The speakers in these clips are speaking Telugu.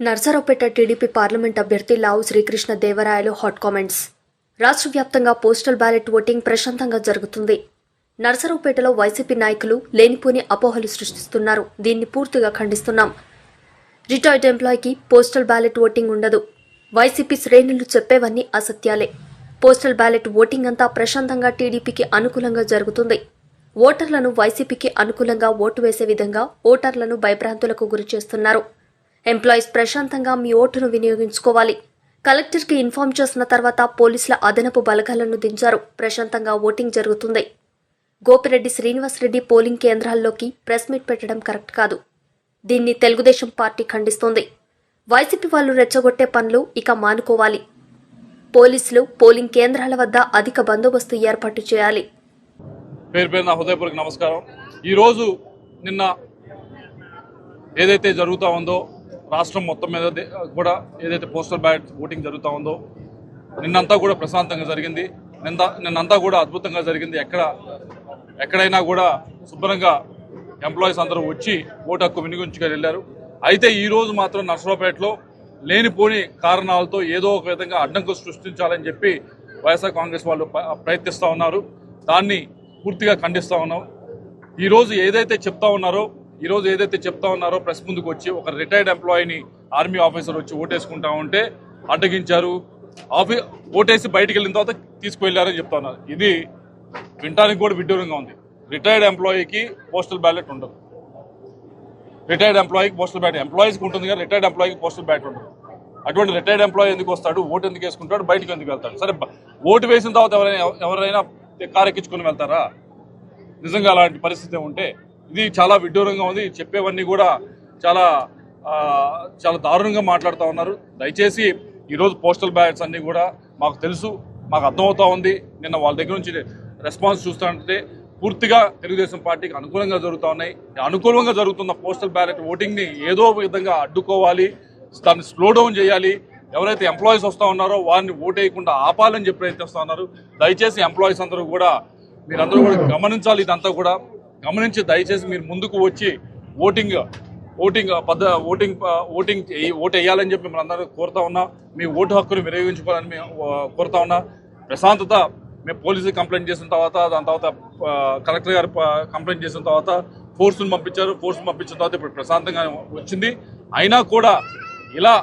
నర్సరావుపేట టీడీపీ పార్లమెంట్ అభ్యర్థి లావు శ్రీకృష్ణ దేవరాయలు హాట్ కామెంట్స్. రాష్ట్ర వ్యాప్తంగా పోస్టల్ బ్యాలెట్ ఓటింగ్ ప్రశాంతంగా జరుగుతుంది. నర్సరావుపేటలో వైసీపీ నాయకులు లేనిపోని అపోహలు సృష్టిస్తున్నారు. దీన్ని పూర్తిగా ఖండిస్తున్నాం. రిటైర్డ్ ఎంప్లాయీకి పోస్టల్ బ్యాలెట్ ఓటింగ్ ఉండదు. వైసీపీ శ్రేణులు చెప్పేవన్నీ అసత్యాలే. పోస్టల్ బ్యాలెట్ ఓటింగ్ అంతా ప్రశాంతంగా టీడీపీకి అనుకూలంగా జరుగుతుంది. ఓటర్లను వైసీపీకి అనుకూలంగా ఓటు వేసే విధంగా ఓటర్లను భయభ్రాంతులకు గురి చేస్తున్నారు ఎంప్లాయీస్ ప్రశాంతంగా మీ ఓటును వినియోగించుకోవాలి. కలెక్టర్కి ఇన్ఫార్మ్ చేసిన తర్వాత పోలీసుల అదనపు బలగాలను దించారు. ప్రశాంతంగా ఓటింగ్ జరుగుతుంది. గోపిరెడ్డి శ్రీనివాసరెడ్డి పోలింగ్ కేంద్రాల్లోకి ప్రెస్ మీట్ పెట్టడం కరెక్ట్ కాదు. దీన్ని తెలుగుదేశం పార్టీ ఖండిస్తోంది. వైసీపీ వాళ్ళు రెచ్చగొట్టే పనులు ఇక మానుకోవాలి. పోలీసులు పోలింగ్ కేంద్రాల వద్ద అధిక బందోబస్తు ఏర్పాటు చేయాలి. పేరు పేరు నా హృదయపూర్వక నమస్కారం. ఈరోజు నిన్న ఏదైతే జరుగుతూ ఉందో రాష్ట్రం మొత్తం మీద కూడా ఏదైతే పోస్టల్ బ్యాలెట్ ఓటింగ్ జరుగుతూ ఉందో నిన్నంతా కూడా ప్రశాంతంగా జరిగింది. నిన్న నిన్నంతా కూడా అద్భుతంగా జరిగింది. ఎక్కడ ఎక్కడైనా కూడా శుభ్రంగా ఎంప్లాయీస్ అందరూ వచ్చి ఓటు హక్కు వినియోగించుకొని వెళ్ళారు. అయితే ఈరోజు మాత్రం నర్సరావుపేటలో లేనిపోని కారణాలతో ఏదో ఒక విధంగా అడ్డంకు సృష్టించాలని చెప్పి వైఎస్ఆర్ కాంగ్రెస్ వాళ్ళు ప్రయత్నిస్తూ ఉన్నారు. దాన్ని పూర్తిగా ఖండిస్తూ ఉన్నాం. ఈరోజు ఏదైతే చెప్తా ఉన్నారో ఈ రోజు ఏదైతే చెప్తా ఉన్నారో ప్రెస్ ముందుకు వచ్చి ఒక రిటైర్డ్ ఎంప్లాయీని ఆర్మీ ఆఫీసర్ వచ్చి ఓటేసుకుంటా ఉంటే అడ్డగించారు. ఆఫీ ఓటేసి బయటకు వెళ్ళిన తర్వాత తీసుకువెళ్ళారని చెప్తా ఉన్నారు. ఇది వినటానికి కూడా విడ్డూరంగా ఉంది. రిటైర్డ్ ఎంప్లాయీకి పోస్టల్ బ్యాలెట్ ఉండదు. రిటైర్డ్ ఎంప్లాయీకి పోస్టల్ బ్యాలెట్ ఎంప్లాయీస్కి ఉంటుంది కానీ రిటైర్డ్ ఎంప్లాయీకి పోస్టల్ బ్యాలెట్ ఉండదు. అటువంటి రిటైర్డ్ ఎంప్లాయీ ఎందుకు వస్తాడు? ఓటు ఎందుకు వేసుకుంటాడు? బయటకు ఎందుకు వెళ్తాడు? సరే ఓటు వేసిన తర్వాత ఎవరైనా ఎవరైనా కారు ఎక్కించుకొని వెళ్తారా? నిజంగా అలాంటి పరిస్థితి ఉంటే ఇది చాలా విడ్డూరంగా ఉంది. చెప్పేవన్నీ కూడా చాలా చాలా దారుణంగా మాట్లాడుతూ ఉన్నారు. దయచేసి ఈరోజు పోస్టల్ బ్యాలెట్స్ అన్నీ కూడా మాకు తెలుసు మాకు అర్థమవుతా ఉంది. నిన్న వాళ్ళ దగ్గర నుంచి రెస్పాన్స్ చూస్తుంటే పూర్తిగా తెలుగుదేశం పార్టీకి అనుకూలంగా జరుగుతూ ఉన్నాయి. అనుకూలంగా జరుగుతున్న పోస్టల్ బ్యాలెట్ ఓటింగ్ని ఏదో విధంగా అడ్డుకోవాలి దాన్ని స్లో డౌన్ చేయాలి. ఎవరైతే ఎంప్లాయీస్ వస్తూ ఉన్నారో వారిని ఓటేయకుండా ఆపాలని చెప్పి ప్రయత్నిస్తూ ఉన్నారు. దయచేసి ఎంప్లాయీస్ అందరూ కూడా మీరందరూ కూడా గమనించాలి ఇదంతా కూడా. గమనించి దయచేసి మీరు ముందుకు వచ్చి ఓటింగ్ ఓటింగ్ పద్ధ ఓటింగ్ ఓటింగ్ ఓటు వేయాలని చెప్పి మిమ్మల్ని అందరూ కోరుతా ఉన్నా. మీ ఓటు హక్కును వినియోగించుకోవాలని మేము కోరుతా ఉన్నా. ప్రశాంతత మేము పోలీసులు కంప్లైంట్ చేసిన తర్వాత దాని తర్వాత కలెక్టర్ గారు కంప్లైంట్ చేసిన తర్వాత ఫోర్స్ను పంపించారు. ఫోర్స్ను పంపించిన తర్వాత ఇప్పుడు ప్రశాంతంగా వచ్చింది. అయినా కూడా ఇలా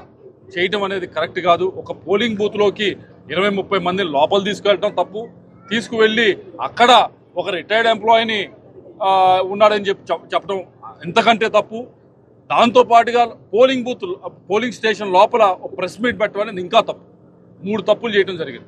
చేయటం అనేది కరెక్ట్ కాదు. ఒక పోలింగ్ బూత్లోకి ఇరవై ముప్పై మందిని లోపల తీసుకెళ్ళటం తప్పు. తీసుకువెళ్ళి అక్కడ ఒక రిటైర్డ్ ఎంప్లాయీని ఉన్నాడని చెప్పి చెప్- చెప్పడం ఎంతకంటే తప్పు. దాంతోపాటుగా పోలింగ్ బూత్ పోలింగ్ స్టేషన్ లోపల ప్రెస్ మీట్ పెట్టడం అనేది ఇంకా తప్పు. మూడు తప్పులు చేయడం జరిగింది.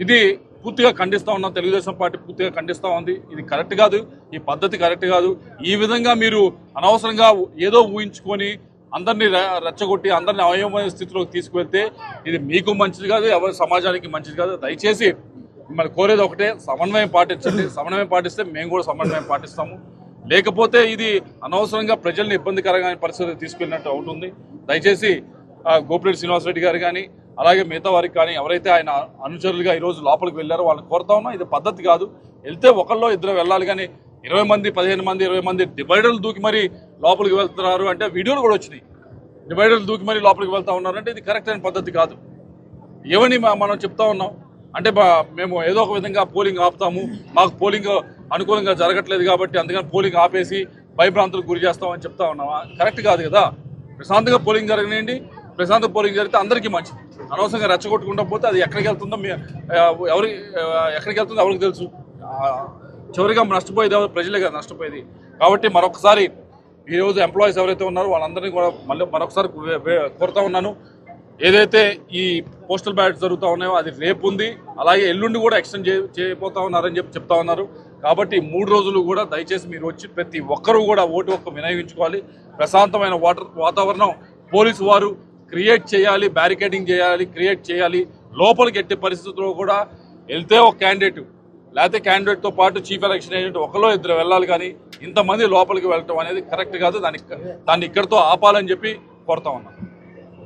ఇది పూర్తిగా ఖండిస్తా ఉన్నాం. తెలుగుదేశం పార్టీ పూర్తిగా ఖండిస్తా ఉంది. ఇది కరెక్ట్ కాదు. ఈ పద్ధతి కరెక్ట్ కాదు. ఈ విధంగా మీరు అనవసరంగా ఏదో ఊహించుకొని అందరినీ రెచ్చగొట్టి అందరిని అవయవమైన స్థితిలోకి తీసుకువెళ్తే ఇది మీకు మంచిది కాదు ఎవరి సమాజానికి మంచిది కాదు. దయచేసి మిమ్మల్ని కోరేది ఒకటే సమన్వయం పాటించండి. సమన్వయం పాటిస్తే మేము కూడా సమన్వయం పాటిస్తాము. లేకపోతే ఇది అనవసరంగా ప్రజల్ని ఇబ్బందికరమైన పరిస్థితి తీసుకెళ్ళినట్టు అవుతుంది. దయచేసి గోపిరెడ్డి శ్రీనివాసరెడ్డి గారు కానీ అలాగే మిగతా వారికి కానీ ఎవరైతే ఆయన అనుచరులుగా ఈరోజు లోపలికి వెళ్ళారో వాళ్ళని కోరుతా ఉన్నా. ఇది పద్ధతి కాదు. వెళ్తే ఒకళ్ళో ఇద్దరు వెళ్ళాలి కానీ ఇరవై మంది పదిహేను మంది ఇరవై మంది డివైడర్లు దూకి మరి లోపలికి వెళ్తున్నారు అంటే వీడియోలు కూడా వచ్చినాయి. డివైడర్లు దూకి మరి లోపలికి వెళ్తా ఉన్నారంటే ఇది కరెక్ట్ అయిన పద్ధతి కాదు. ఏమని మనం చెప్తా ఉన్నాం? అంటే మేము ఏదో ఒక విధంగా పోలింగ్ ఆపుతాము. మాకు పోలింగ్ అనుకూలంగా జరగట్లేదు కాబట్టి అందుకని పోలింగ్ ఆపేసి భయభ్రాంతులకు గురి చేస్తామని చెప్తా ఉన్నామా? కరెక్ట్ కాదు కదా? ప్రశాంతంగా పోలింగ్ జరగనియండి. ప్రశాంత పోలింగ్ జరిగితే అందరికీ మంచిది. అనవసరంగా రెచ్చగొట్టుకుంటా పోతే అది ఎక్కడికి వెళ్తుందో ఎవరి ఎక్కడికి వెళ్తుందో ఎవరికి తెలుసు. చివరిగా నష్టపోయేది ఎవరు? ప్రజలే కదా నష్టపోయేది. కాబట్టి మరొకసారి ఈరోజు ఎంప్లాయీస్ ఎవరైతే ఉన్నారో వాళ్ళందరినీ కూడా మళ్ళీ మరొకసారి కోరుతా ఉన్నాను. ఏదైతే ఈ పోస్టల్ బ్యాలెట్స్ జరుగుతూ ఉన్నాయో అది రేపు ఉంది. అలాగే ఎల్లుండి కూడా ఎక్స్టెండ్ చేయబోతా ఉన్నారని చెప్పి చెప్తా ఉన్నారు. కాబట్టి మూడు రోజులు కూడా దయచేసి మీరు వచ్చి ప్రతి ఒక్కరూ కూడా ఓటు ఒక్క వినియోగించుకోవాలి. ప్రశాంతమైన వాటర్ వాతావరణం పోలీసు వారు క్రియేట్ చేయాలి బ్యారికేడింగ్ చేయాలి క్రియేట్ చేయాలి. లోపలికి ఎట్టే పరిస్థితుల్లో కూడా వెళ్తే ఒక క్యాండిడేట్ లేకపోతే క్యాండిడేట్తో పాటు చీఫ్ ఎలక్షన్ ఏజెంట్ ఒకలో ఇద్దరు వెళ్ళాలి కానీ ఇంతమంది లోపలికి వెళ్ళటం అనేది కరెక్ట్ కాదు. దానికి దాన్ని ఇక్కడితో ఆపాలని చెప్పి కోరుతా ఉన్నాను.